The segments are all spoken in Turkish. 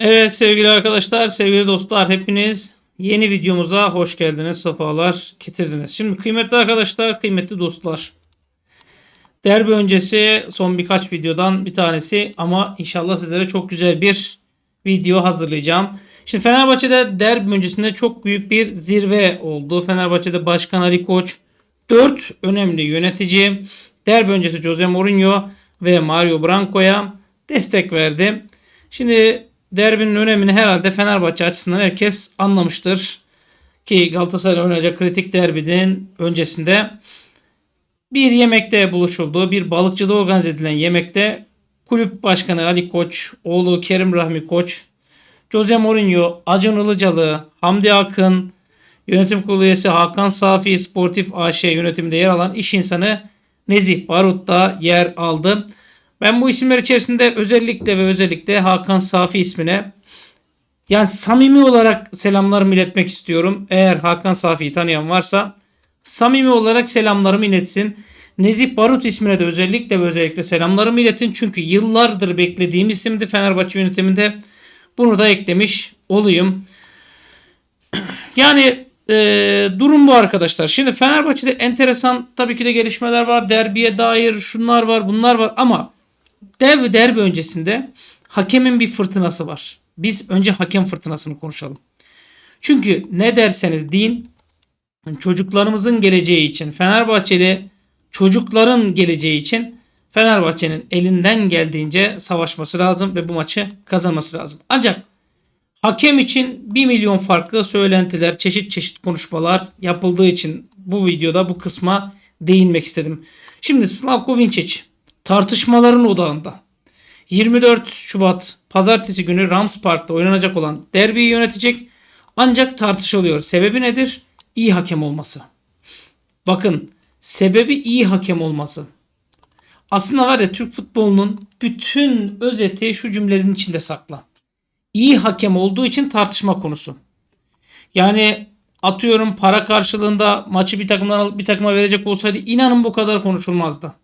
Evet sevgili arkadaşlar, sevgili dostlar hepiniz yeni videomuza hoş geldiniz, sefalar getirdiniz. Şimdi kıymetli arkadaşlar, kıymetli dostlar. Derbi öncesi son birkaç videodan bir tanesi ama inşallah sizlere çok güzel bir video hazırlayacağım. Şimdi Fenerbahçe'de derbi öncesinde çok büyük bir zirve oldu. Fenerbahçe'de Başkan Ali Koç 4 önemli yönetici derbi öncesi Jose Mourinho ve Mario Branco'ya destek verdi. Şimdi derbinin önemini herhalde Fenerbahçe açısından herkes anlamıştır. Ki Galatasaray oynayacak kritik derbinin öncesinde bir yemekte buluşuldu. Bir balıkçıda organize edilen yemekte kulüp başkanı Ali Koç, oğlu Kerim Rahmi Koç, Jose Mourinho, Acun Ilıcalı, Hamdi Akın, yönetim kurulu üyesi Hakan Safi, Sportif AŞ yönetiminde yer alan iş insanı Nezih Barut da yer aldı. Ben bu isimler içerisinde özellikle ve özellikle Hakan Safi ismine yani samimi olarak selamlarımı iletmek istiyorum. Eğer Hakan Safi'yi tanıyan varsa samimi olarak selamlarımı iletsin. Nezih Barut ismine de özellikle ve özellikle selamlarımı iletin. Çünkü yıllardır beklediğim isimdi Fenerbahçe yönetiminde. Bunu da eklemiş olayım. Yani e, durum bu arkadaşlar. Şimdi Fenerbahçe'de enteresan tabii ki de gelişmeler var. Derbiye dair şunlar var bunlar var ama dev derbi öncesinde hakemin bir fırtınası var. Biz önce hakem fırtınasını konuşalım. Çünkü ne derseniz deyin çocuklarımızın geleceği için Fenerbahçeli çocukların geleceği için Fenerbahçe'nin elinden geldiğince savaşması lazım ve bu maçı kazanması lazım. Ancak hakem için 1 milyon farklı söylentiler, çeşit çeşit konuşmalar yapıldığı için bu videoda bu kısma değinmek istedim. Şimdi Slavko Vinčić tartışmaların odağında. 24 Şubat pazartesi günü Rams Park'ta oynanacak olan derbiyi yönetecek ancak tartışılıyor. Sebebi nedir? İyi hakem olması. Bakın sebebi iyi hakem olması. Aslında var ya Türk futbolunun bütün özeti şu cümlenin içinde saklı. İyi hakem olduğu için tartışma konusu. Yani atıyorum para karşılığında maçı bir takımdan alıp bir takıma verecek olsaydı inanın bu kadar konuşulmazdı.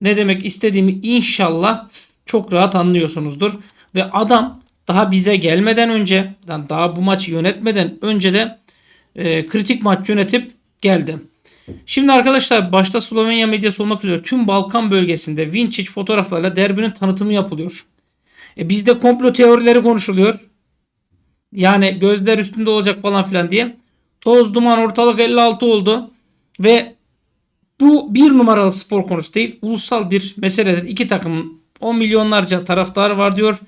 Ne demek istediğimi inşallah çok rahat anlıyorsunuzdur. Ve adam daha bize gelmeden önce daha bu maçı yönetmeden önce de e, kritik maç yönetip geldi. Şimdi arkadaşlar başta Slovenya medyası olmak üzere tüm Balkan bölgesinde Vinčić fotoğraflarla derbinin tanıtımı yapılıyor. E bizde komplo teorileri konuşuluyor. Yani gözler üstünde olacak falan filan diye. Toz duman ortalık 56 oldu. Ve bu bir numaralı spor konusu değil. Ulusal bir meseledir. İki takımın 10 milyonlarca taraftarı var diyor.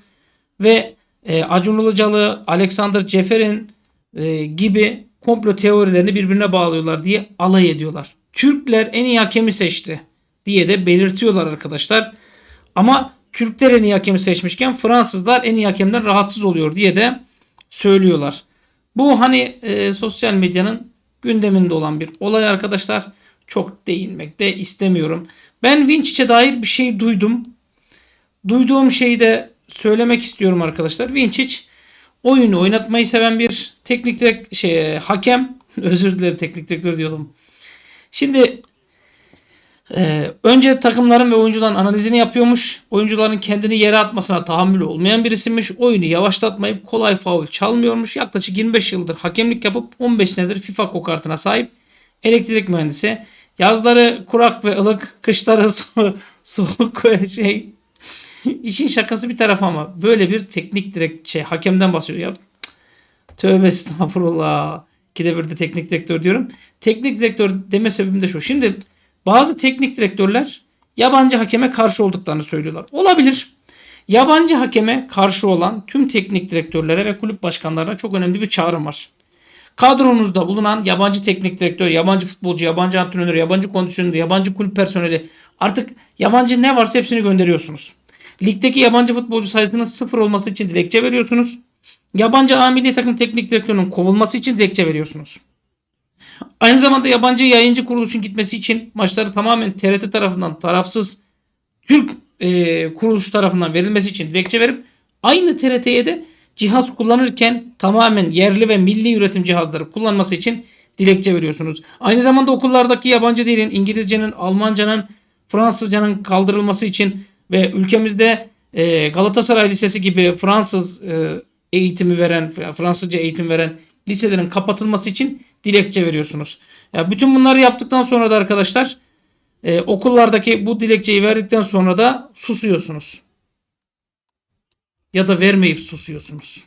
Ve e, Acun Ilıcalı, Alexander Ceferin e, gibi komplo teorilerini birbirine bağlıyorlar diye alay ediyorlar. Türkler en iyi hakemi seçti diye de belirtiyorlar arkadaşlar. Ama Türkler en iyi hakemi seçmişken Fransızlar en iyi hakemden rahatsız oluyor diye de söylüyorlar. Bu hani e, sosyal medyanın gündeminde olan bir olay arkadaşlar. Çok değinmek de istemiyorum. Ben Vinçic'e dair bir şey duydum. Duyduğum şeyi de söylemek istiyorum arkadaşlar. Vinçic oyunu oynatmayı seven bir teknik şey hakem. Özür dilerim teknik direktör diyordum. Şimdi ee, önce takımların ve oyuncuların analizini yapıyormuş. Oyuncuların kendini yere atmasına tahammülü olmayan birisiymiş. Oyunu yavaşlatmayıp kolay faul çalmıyormuş. Yaklaşık 25 yıldır hakemlik yapıp 15 senedir FIFA kokartına sahip elektrik mühendisi. Yazları kurak ve ılık, kışları so soğuk ve şey. İşin şakası bir taraf ama böyle bir teknik direkt şey hakemden bahsediyor ya. Tövbe estağfurullah. İkide bir de teknik direktör diyorum. Teknik direktör deme sebebim de şu. Şimdi bazı teknik direktörler yabancı hakeme karşı olduklarını söylüyorlar. Olabilir. Yabancı hakeme karşı olan tüm teknik direktörlere ve kulüp başkanlarına çok önemli bir çağrım var. Kadronuzda bulunan yabancı teknik direktör, yabancı futbolcu, yabancı antrenör, yabancı kondisyoneri, yabancı kulüp personeli artık yabancı ne varsa hepsini gönderiyorsunuz. Ligdeki yabancı futbolcu sayısının sıfır olması için dilekçe veriyorsunuz. Yabancı A milli takım teknik direktörünün kovulması için dilekçe veriyorsunuz. Aynı zamanda yabancı yayıncı kuruluşun gitmesi için maçları tamamen TRT tarafından tarafsız Türk e, kuruluş tarafından verilmesi için dilekçe verip aynı TRT'ye de cihaz kullanırken tamamen yerli ve milli üretim cihazları kullanması için dilekçe veriyorsunuz. Aynı zamanda okullardaki yabancı dilin, İngilizcenin, Almancanın, Fransızcanın kaldırılması için ve ülkemizde e, Galatasaray Lisesi gibi Fransız e, eğitimi veren, Fransızca eğitim veren liselerin kapatılması için dilekçe veriyorsunuz. Ya bütün bunları yaptıktan sonra da arkadaşlar e, okullardaki bu dilekçeyi verdikten sonra da susuyorsunuz. Ya da vermeyip susuyorsunuz.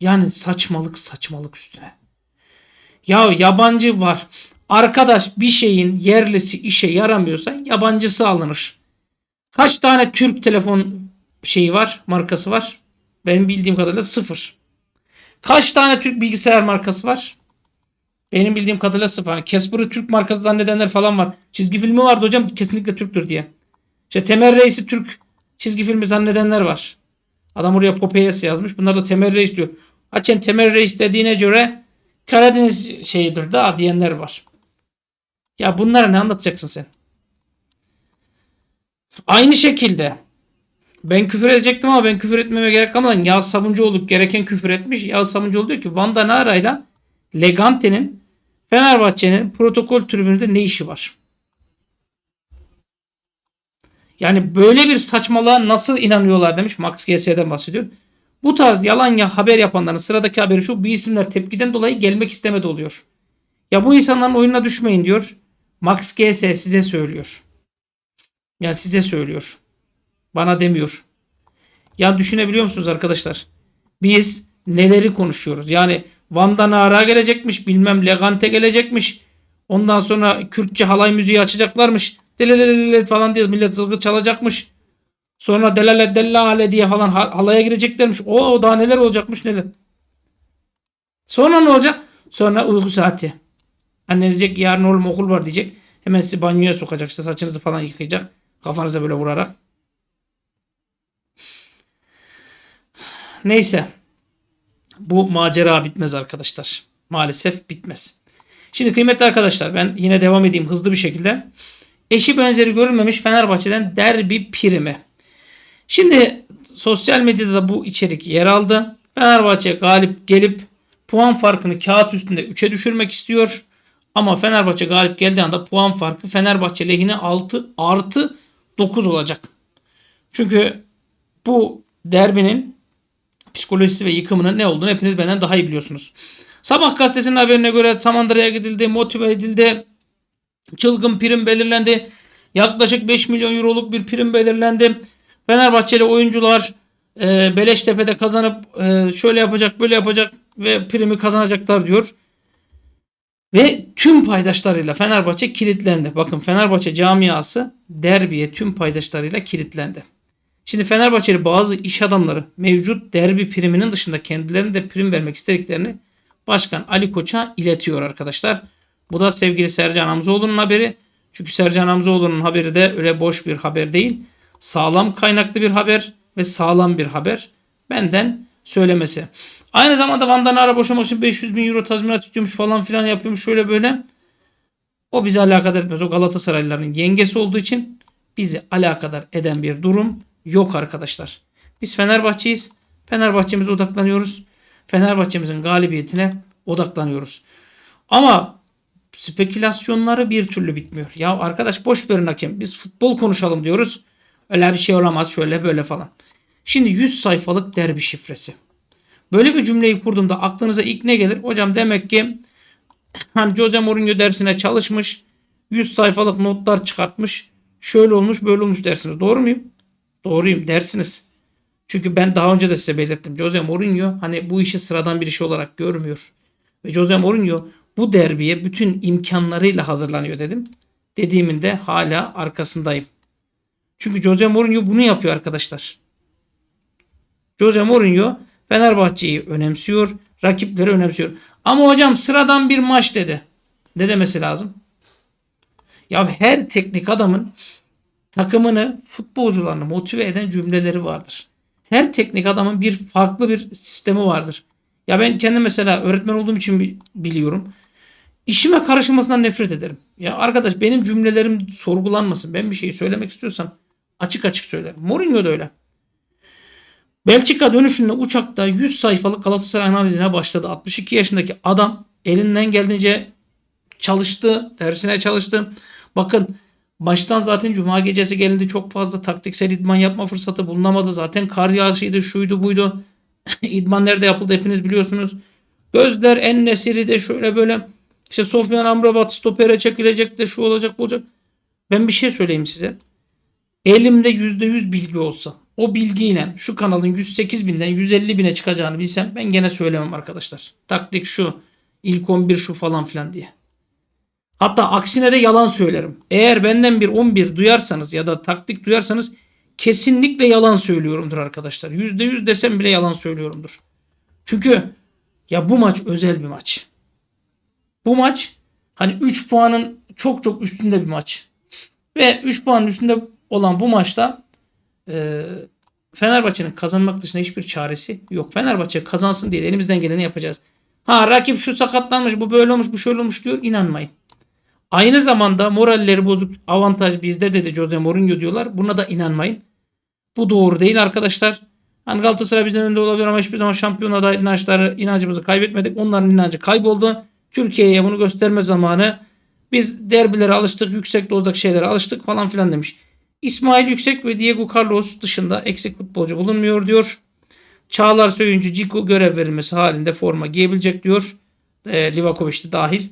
Yani saçmalık saçmalık üstüne. Ya yabancı var. Arkadaş bir şeyin yerlisi işe yaramıyorsa yabancısı alınır. Kaç tane Türk telefon şeyi var, markası var? Benim bildiğim kadarıyla sıfır. Kaç tane Türk bilgisayar markası var? Benim bildiğim kadarıyla sıfır. Hani Casper'ı Türk markası zannedenler falan var. Çizgi filmi vardı hocam kesinlikle Türktür diye. İşte Temel Reis'i Türk çizgi filmi zannedenler var. Adam oraya Popeyes yazmış. Bunlar da Temel Reis diyor. Açen Temel Reis dediğine göre Karadeniz şeyidir da diyenler var. Ya bunlara ne anlatacaksın sen? Aynı şekilde ben küfür edecektim ama ben küfür etmeme gerek kalmadan Yağız Sabuncuoğlu gereken küfür etmiş. Yağız Sabuncuoğlu diyor ki Van Nara ile Legante'nin Fenerbahçe'nin protokol tribününde ne işi var? Yani böyle bir saçmalığa nasıl inanıyorlar demiş. Max GS'den bahsediyor. Bu tarz yalan ya haber yapanların sıradaki haberi şu. Bu isimler tepkiden dolayı gelmek istemedi oluyor. Ya bu insanların oyununa düşmeyin diyor. Max GS size söylüyor. Yani size söylüyor. Bana demiyor. Ya düşünebiliyor musunuz arkadaşlar? Biz neleri konuşuyoruz? Yani Van'dan Nara gelecekmiş. Bilmem Legante gelecekmiş. Ondan sonra Kürtçe halay müziği açacaklarmış. Delelelele falan diye millet zılgı çalacakmış. Sonra delale dellale diye falan halaya gireceklermiş. O daha neler olacakmış neler. Sonra ne olacak? Sonra uyku saati. Anneniz diyecek yarın oğlum okul var diyecek. Hemen sizi banyoya sokacak. İşte saçınızı falan yıkayacak. Kafanıza böyle vurarak. Neyse. Bu macera bitmez arkadaşlar. Maalesef bitmez. Şimdi kıymetli arkadaşlar ben yine devam edeyim hızlı bir şekilde. Eşi benzeri görülmemiş Fenerbahçe'den derbi primi. Şimdi sosyal medyada da bu içerik yer aldı. Fenerbahçe galip gelip puan farkını kağıt üstünde 3'e düşürmek istiyor. Ama Fenerbahçe galip geldiği anda puan farkı Fenerbahçe lehine 6 artı 9 olacak. Çünkü bu derbinin psikolojisi ve yıkımının ne olduğunu hepiniz benden daha iyi biliyorsunuz. Sabah gazetesinin haberine göre Samandıra'ya gidildi, motive edildi. Çılgın prim belirlendi. Yaklaşık 5 milyon euroluk bir prim belirlendi. Fenerbahçeli oyuncular e, Beleştepe'de kazanıp e, şöyle yapacak böyle yapacak ve primi kazanacaklar diyor. Ve tüm paydaşlarıyla Fenerbahçe kilitlendi. Bakın Fenerbahçe camiası derbiye tüm paydaşlarıyla kilitlendi. Şimdi Fenerbahçeli bazı iş adamları mevcut derbi priminin dışında kendilerine de prim vermek istediklerini Başkan Ali Koç'a iletiyor arkadaşlar. Bu da sevgili Sercan Hamzoğlu'nun haberi. Çünkü Sercan Hamzoğlu'nun haberi de öyle boş bir haber değil. Sağlam kaynaklı bir haber ve sağlam bir haber. Benden söylemesi. Aynı zamanda Van Danara boşamak için 500 bin euro tazminat istiyormuş falan filan yapıyormuş şöyle böyle. O bizi alakadar etmez. O Galatasaraylıların yengesi olduğu için bizi alakadar eden bir durum yok arkadaşlar. Biz Fenerbahçe'yiz. Fenerbahçe'mize odaklanıyoruz. Fenerbahçe'mizin galibiyetine odaklanıyoruz. Ama spekülasyonları bir türlü bitmiyor. Ya arkadaş boş verin hakem. Biz futbol konuşalım diyoruz. Öyle bir şey olamaz şöyle böyle falan. Şimdi 100 sayfalık derbi şifresi. Böyle bir cümleyi kurduğumda aklınıza ilk ne gelir? Hocam demek ki hani Jose Mourinho dersine çalışmış. 100 sayfalık notlar çıkartmış. Şöyle olmuş böyle olmuş dersiniz. Doğru muyum? Doğruyum dersiniz. Çünkü ben daha önce de size belirttim. Jose Mourinho hani bu işi sıradan bir iş olarak görmüyor. Ve Jose Mourinho bu derbiye bütün imkanlarıyla hazırlanıyor dedim. Dediğimin de hala arkasındayım. Çünkü Jose Mourinho bunu yapıyor arkadaşlar. Jose Mourinho Fenerbahçe'yi önemsiyor, rakipleri önemsiyor. Ama hocam sıradan bir maç dedi. Ne demesi lazım? Ya her teknik adamın takımını, futbolcularını motive eden cümleleri vardır. Her teknik adamın bir farklı bir sistemi vardır. Ya ben kendim mesela öğretmen olduğum için biliyorum. İşime karışılmasından nefret ederim. Ya arkadaş benim cümlelerim sorgulanmasın. Ben bir şey söylemek istiyorsam açık açık söylerim. Mourinho da öyle. Belçika dönüşünde uçakta 100 sayfalık Galatasaray analizine başladı. 62 yaşındaki adam elinden geldiğince çalıştı, dersine çalıştı. Bakın Maçtan zaten cuma gecesi gelindi. Çok fazla taktiksel idman yapma fırsatı bulunamadı. Zaten kar yağışıydı, şuydu buydu. idman nerede yapıldı hepiniz biliyorsunuz. Gözler en nesiri de şöyle böyle işte Sofyan Amrabat stopere çekilecek de şu olacak bu olacak. Ben bir şey söyleyeyim size. Elimde %100 bilgi olsa o bilgiyle şu kanalın 108 binden 150 bine çıkacağını bilsem ben gene söylemem arkadaşlar. Taktik şu ilk 11 şu falan filan diye. Hatta aksine de yalan söylerim. Eğer benden bir 11 duyarsanız ya da taktik duyarsanız kesinlikle yalan söylüyorumdur arkadaşlar. %100 desem bile yalan söylüyorumdur. Çünkü ya bu maç özel bir maç. Bu maç hani 3 puanın çok çok üstünde bir maç. Ve 3 puanın üstünde olan bu maçta e, Fenerbahçe'nin kazanmak dışında hiçbir çaresi yok. Fenerbahçe kazansın diye elimizden geleni yapacağız. Ha rakip şu sakatlanmış, bu böyle olmuş, bu şöyle olmuş diyor. inanmayın. Aynı zamanda moralleri bozuk avantaj bizde dedi Jose Mourinho diyorlar. Buna da inanmayın. Bu doğru değil arkadaşlar. Hani Galatasaray bizden önde olabilir ama hiçbir zaman şampiyona dair inançları, inancımızı kaybetmedik. Onların inancı kayboldu. Türkiye'ye bunu gösterme zamanı. Biz derbilere alıştık, yüksek dozdaki şeylere alıştık falan filan demiş. İsmail Yüksek ve Diego Carlos dışında eksik futbolcu bulunmuyor diyor. Çağlar Söyüncü, Ciku görev verilmesi halinde forma giyebilecek diyor. E, Livakovic de dahil.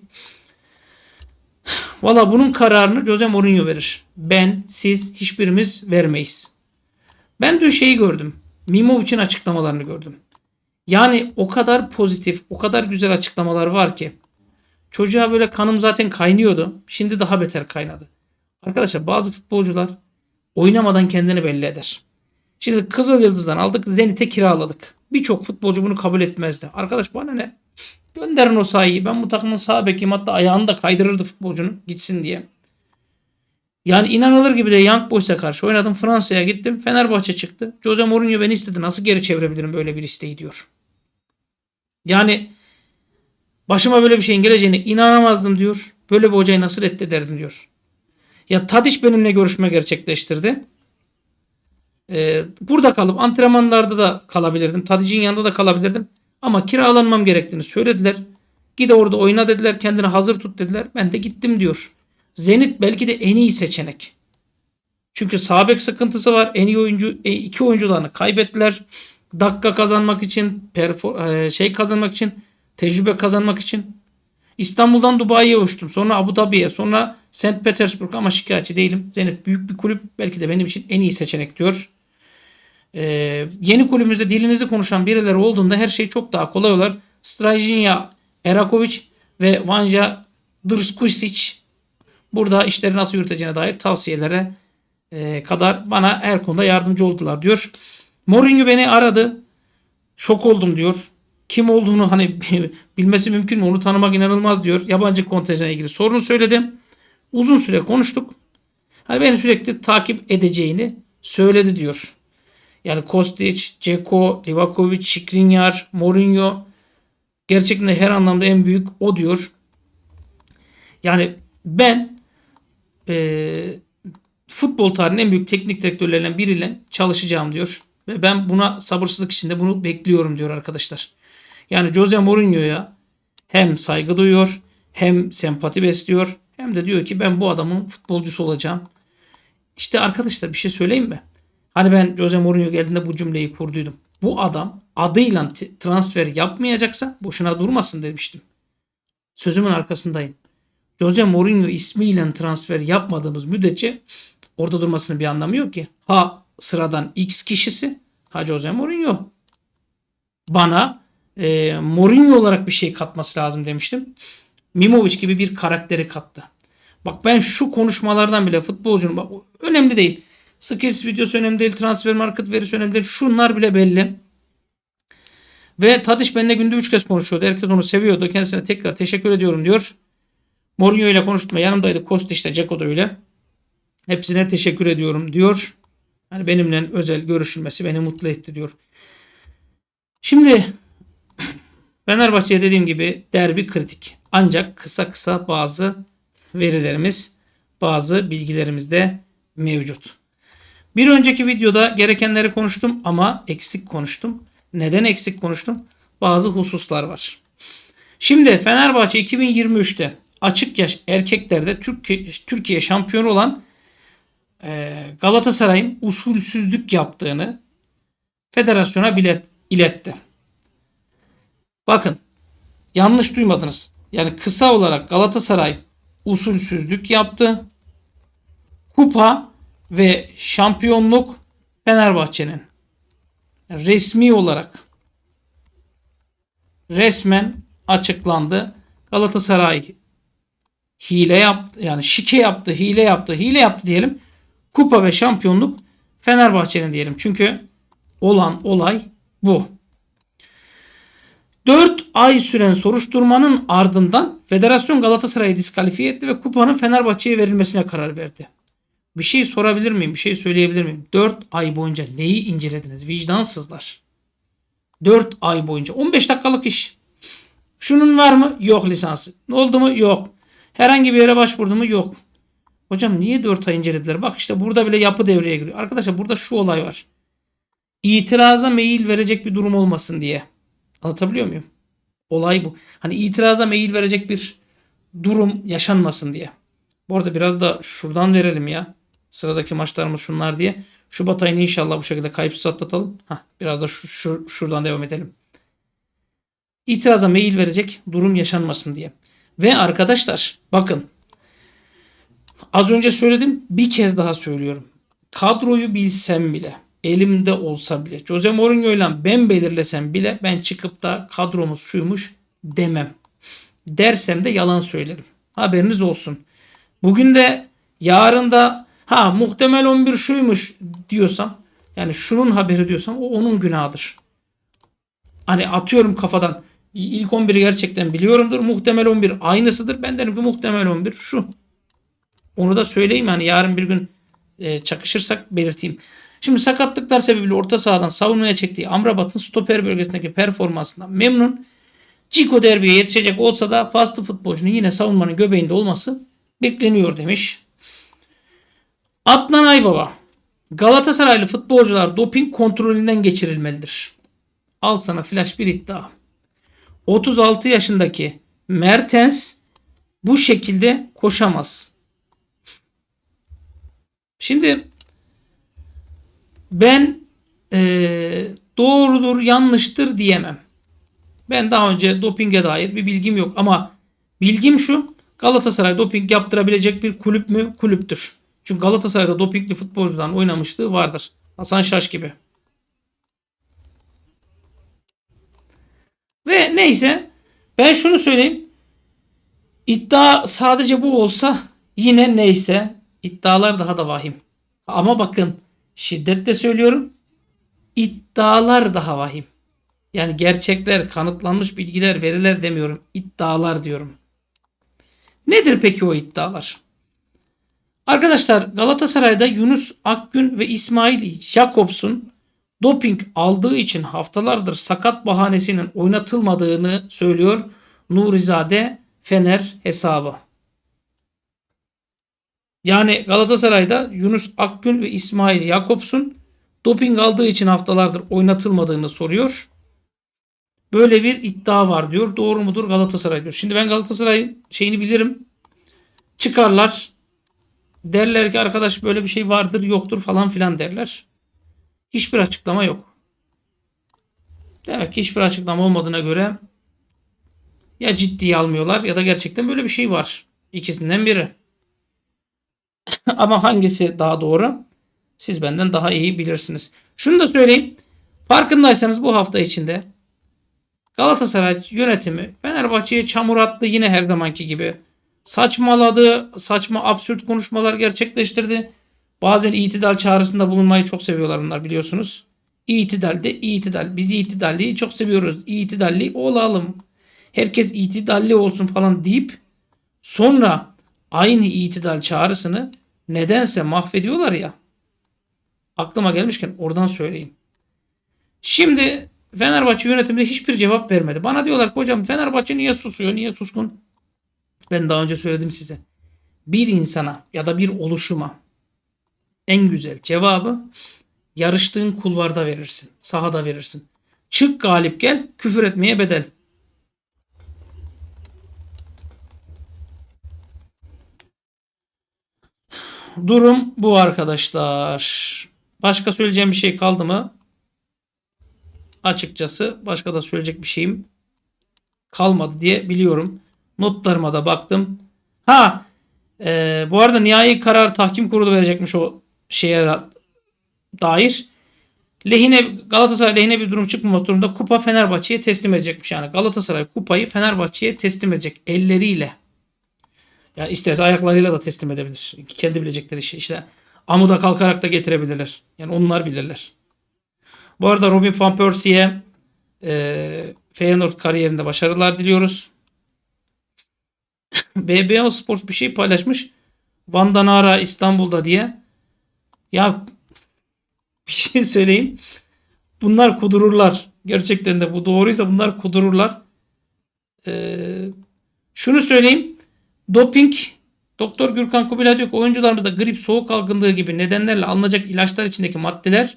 Valla bunun kararını Jose Mourinho verir. Ben, siz hiçbirimiz vermeyiz. Ben dün şeyi gördüm. Mimovic'in açıklamalarını gördüm. Yani o kadar pozitif, o kadar güzel açıklamalar var ki. Çocuğa böyle kanım zaten kaynıyordu. Şimdi daha beter kaynadı. Arkadaşlar bazı futbolcular oynamadan kendini belli eder. Şimdi Kızıl Yıldız'dan aldık Zenit'e kiraladık. Birçok futbolcu bunu kabul etmezdi. Arkadaş bana ne? Gönderin o sahiyi. Ben bu takımın sağ bekiyim. Hatta ayağını da kaydırırdı futbolcunun gitsin diye. Yani inanılır gibi de Young Boys'a karşı oynadım. Fransa'ya gittim. Fenerbahçe çıktı. Jose Mourinho beni istedi. Nasıl geri çevirebilirim böyle bir isteği diyor. Yani başıma böyle bir şeyin geleceğine inanamazdım diyor. Böyle bir hocayı nasıl reddederdim diyor. Ya Tadiç benimle görüşme gerçekleştirdi. Ee, burada kalıp antrenmanlarda da kalabilirdim. Tadic'in yanında da kalabilirdim. Ama kiralanmam gerektiğini söylediler. Gide orada oyna dediler. Kendini hazır tut dediler. Ben de gittim diyor. Zenit belki de en iyi seçenek. Çünkü sabek sıkıntısı var. En iyi oyuncu e, iki oyuncularını kaybettiler. Dakika kazanmak için, e, şey kazanmak için, tecrübe kazanmak için. İstanbul'dan Dubai'ye uçtum. Sonra Abu Dhabi'ye, sonra St. Petersburg ama şikayetçi değilim. Zenit büyük bir kulüp. Belki de benim için en iyi seçenek diyor. Ee, yeni kulübümüzde dilinizi konuşan birileri olduğunda her şey çok daha kolay olur. Strajinja Erakovic ve Vanja Drskusic burada işleri nasıl yürüteceğine dair tavsiyelere e, kadar bana her konuda yardımcı oldular diyor. Mourinho beni aradı. Şok oldum diyor. Kim olduğunu hani bilmesi mümkün mü onu tanımak inanılmaz diyor. Yabancı kontenjanla ilgili sorunu söyledim. Uzun süre konuştuk. Hani beni sürekli takip edeceğini söyledi diyor. Yani Kostic, Ceko, Livakovic, Skriniar, Mourinho gerçekten her anlamda en büyük o diyor. Yani ben e, futbol tarihinin en büyük teknik direktörlerinden biriyle çalışacağım diyor. Ve ben buna sabırsızlık içinde bunu bekliyorum diyor arkadaşlar. Yani Jose Mourinho'ya hem saygı duyuyor hem sempati besliyor hem de diyor ki ben bu adamın futbolcusu olacağım. İşte arkadaşlar bir şey söyleyeyim mi? Hani ben Jose Mourinho geldiğinde bu cümleyi kurduydum. Bu adam adıyla transfer yapmayacaksa boşuna durmasın demiştim. Sözümün arkasındayım. Jose Mourinho ismiyle transfer yapmadığımız müddetçe orada durmasının bir anlamı yok ki. Ha sıradan X kişisi ha Jose Mourinho. Bana e, Mourinho olarak bir şey katması lazım demiştim. Mimovic gibi bir karakteri kattı. Bak ben şu konuşmalardan bile futbolcunun bak önemli değil. Skills videosu önemli değil. Transfer market verisi önemli değil. Şunlar bile belli. Ve Tadiş benimle günde 3 kez konuşuyordu. Herkes onu seviyordu. Kendisine tekrar teşekkür ediyorum diyor. Mourinho ile konuştum. Yanımdaydı. Kostiç de Ceko da öyle. Hepsine teşekkür ediyorum diyor. Yani benimle özel görüşülmesi beni mutlu etti diyor. Şimdi Fenerbahçe dediğim gibi derbi kritik. Ancak kısa kısa bazı verilerimiz, bazı bilgilerimiz de mevcut. Bir önceki videoda gerekenleri konuştum ama eksik konuştum. Neden eksik konuştum? Bazı hususlar var. Şimdi Fenerbahçe 2023'te açık yaş erkeklerde Türkiye, Türkiye şampiyonu olan e, Galatasaray'ın usulsüzlük yaptığını federasyona bilet, iletti. Bakın yanlış duymadınız. Yani kısa olarak Galatasaray usulsüzlük yaptı. Kupa ve şampiyonluk Fenerbahçe'nin resmi olarak resmen açıklandı. Galatasaray hile yaptı. Yani şike yaptı, hile yaptı, hile yaptı diyelim. Kupa ve şampiyonluk Fenerbahçe'nin diyelim. Çünkü olan olay bu. 4 ay süren soruşturmanın ardından Federasyon Galatasaray'ı diskalifiye etti ve kupanın Fenerbahçe'ye verilmesine karar verdi. Bir şey sorabilir miyim? Bir şey söyleyebilir miyim? 4 ay boyunca neyi incelediniz? Vicdansızlar. 4 ay boyunca. 15 dakikalık iş. Şunun var mı? Yok lisansı. Ne oldu mu? Yok. Herhangi bir yere başvurdu mu? Yok. Hocam niye 4 ay incelediler? Bak işte burada bile yapı devreye giriyor. Arkadaşlar burada şu olay var. İtiraza meyil verecek bir durum olmasın diye. Anlatabiliyor muyum? Olay bu. Hani itiraza meyil verecek bir durum yaşanmasın diye. Bu arada biraz da şuradan verelim ya. Sıradaki maçlarımız şunlar diye. Şubat ayını inşallah bu şekilde kayıpsız atlatalım. Hah, biraz da şu, şu, şuradan devam edelim. İtiraza meyil verecek durum yaşanmasın diye. Ve arkadaşlar bakın az önce söyledim bir kez daha söylüyorum. Kadroyu bilsem bile elimde olsa bile Jose Mourinho ile ben belirlesem bile ben çıkıp da kadromuz şuymuş demem. Dersem de yalan söylerim. Haberiniz olsun. Bugün de yarın da ha muhtemel 11 şuymuş diyorsam yani şunun haberi diyorsam o onun günahıdır. Hani atıyorum kafadan ilk 11'i gerçekten biliyorumdur. Muhtemel 11 aynısıdır. Ben derim ki muhtemel 11 şu. Onu da söyleyeyim yani yarın bir gün e, çakışırsak belirteyim. Şimdi sakatlıklar sebebiyle orta sahadan savunmaya çektiği Amrabat'ın stoper bölgesindeki performansından memnun. Cico derbiye yetişecek olsa da fast futbolcunun yine savunmanın göbeğinde olması bekleniyor demiş. Adnan Aybaba Galatasaraylı futbolcular doping kontrolünden geçirilmelidir. Al sana flash bir iddia. 36 yaşındaki Mertens bu şekilde koşamaz. Şimdi ben e, doğrudur yanlıştır diyemem. Ben daha önce dopinge dair bir bilgim yok ama bilgim şu Galatasaray doping yaptırabilecek bir kulüp mü? Kulüptür. Çünkü Galatasaray'da dopingli futbolcudan oynamışlığı vardır. Hasan Şaş gibi. Ve neyse ben şunu söyleyeyim. İddia sadece bu olsa yine neyse iddialar daha da vahim. Ama bakın şiddetle söylüyorum. İddialar daha vahim. Yani gerçekler, kanıtlanmış bilgiler, veriler demiyorum. İddialar diyorum. Nedir peki o iddialar? Arkadaşlar Galatasaray'da Yunus Akgün ve İsmail Jakobs'un doping aldığı için haftalardır sakat bahanesinin oynatılmadığını söylüyor Nurizade Fener hesabı. Yani Galatasaray'da Yunus Akgün ve İsmail Jakobs'un doping aldığı için haftalardır oynatılmadığını soruyor. Böyle bir iddia var diyor. Doğru mudur Galatasaray diyor. Şimdi ben Galatasaray'ın şeyini bilirim. Çıkarlar. Derler ki arkadaş böyle bir şey vardır yoktur falan filan derler. Hiçbir açıklama yok. Demek ki hiçbir açıklama olmadığına göre ya ciddiye almıyorlar ya da gerçekten böyle bir şey var. İkisinden biri. Ama hangisi daha doğru? Siz benden daha iyi bilirsiniz. Şunu da söyleyeyim. Farkındaysanız bu hafta içinde Galatasaray yönetimi Fenerbahçe'ye çamur attı yine her zamanki gibi. Saçmaladı, saçma absürt konuşmalar gerçekleştirdi. Bazen itidal çağrısında bulunmayı çok seviyorlar onlar biliyorsunuz. İtidal de itidal. Biz itidalliyi çok seviyoruz. İtidalli olalım. Herkes itidalli olsun falan deyip sonra aynı itidal çağrısını nedense mahvediyorlar ya. Aklıma gelmişken oradan söyleyeyim. Şimdi Fenerbahçe yönetiminde hiçbir cevap vermedi. Bana diyorlar ki hocam Fenerbahçe niye susuyor, niye suskun? Ben daha önce söyledim size. Bir insana ya da bir oluşuma en güzel cevabı yarıştığın kulvarda verirsin. Sahada verirsin. Çık galip gel, küfür etmeye bedel. Durum bu arkadaşlar. Başka söyleyeceğim bir şey kaldı mı? Açıkçası başka da söyleyecek bir şeyim kalmadı diye biliyorum. Notlarıma da baktım. Ha, e, bu arada nihai karar tahkim kurulu verecekmiş o şeye da- dair. Lehine Galatasaray lehine bir durum çıkmaması durumunda kupa Fenerbahçe'ye teslim edecekmiş. Yani Galatasaray kupayı Fenerbahçe'ye teslim edecek elleriyle. Ya isterse ayaklarıyla da teslim edebilir. Kendi bilecekleri işi. İşte amuda kalkarak da getirebilirler. Yani onlar bilirler. Bu arada Robin van Persie'ye e, Feyenoord kariyerinde başarılar diliyoruz. BBO Sports bir şey paylaşmış. Vandanara İstanbul'da diye. Ya bir şey söyleyeyim. Bunlar kudururlar. Gerçekten de bu doğruysa bunlar kudururlar. Ee, şunu söyleyeyim. Doping Doktor Gürkan Kubilay diyor ki oyuncularımızda grip, soğuk algınlığı gibi nedenlerle alınacak ilaçlar içindeki maddeler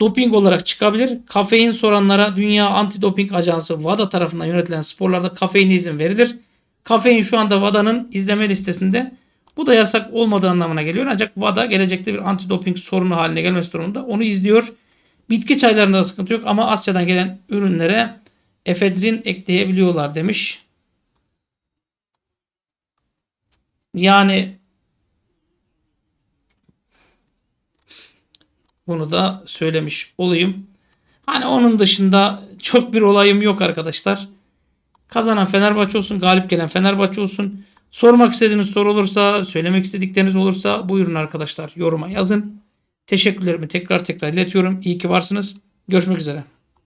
doping olarak çıkabilir. Kafein soranlara Dünya Antidoping Ajansı WADA tarafından yönetilen sporlarda kafeine izin verilir. Kafein şu anda WADA'nın izleme listesinde. Bu da yasak olmadığı anlamına geliyor. Ancak WADA gelecekte bir antidoping sorunu haline gelmesi durumunda onu izliyor. Bitki çaylarında da sıkıntı yok ama Asya'dan gelen ürünlere efedrin ekleyebiliyorlar demiş. Yani bunu da söylemiş olayım. Hani onun dışında çok bir olayım yok arkadaşlar. Kazanan Fenerbahçe olsun, galip gelen Fenerbahçe olsun. Sormak istediğiniz soru olursa, söylemek istedikleriniz olursa buyurun arkadaşlar yoruma yazın. Teşekkürlerimi tekrar tekrar iletiyorum. İyi ki varsınız. Görüşmek üzere.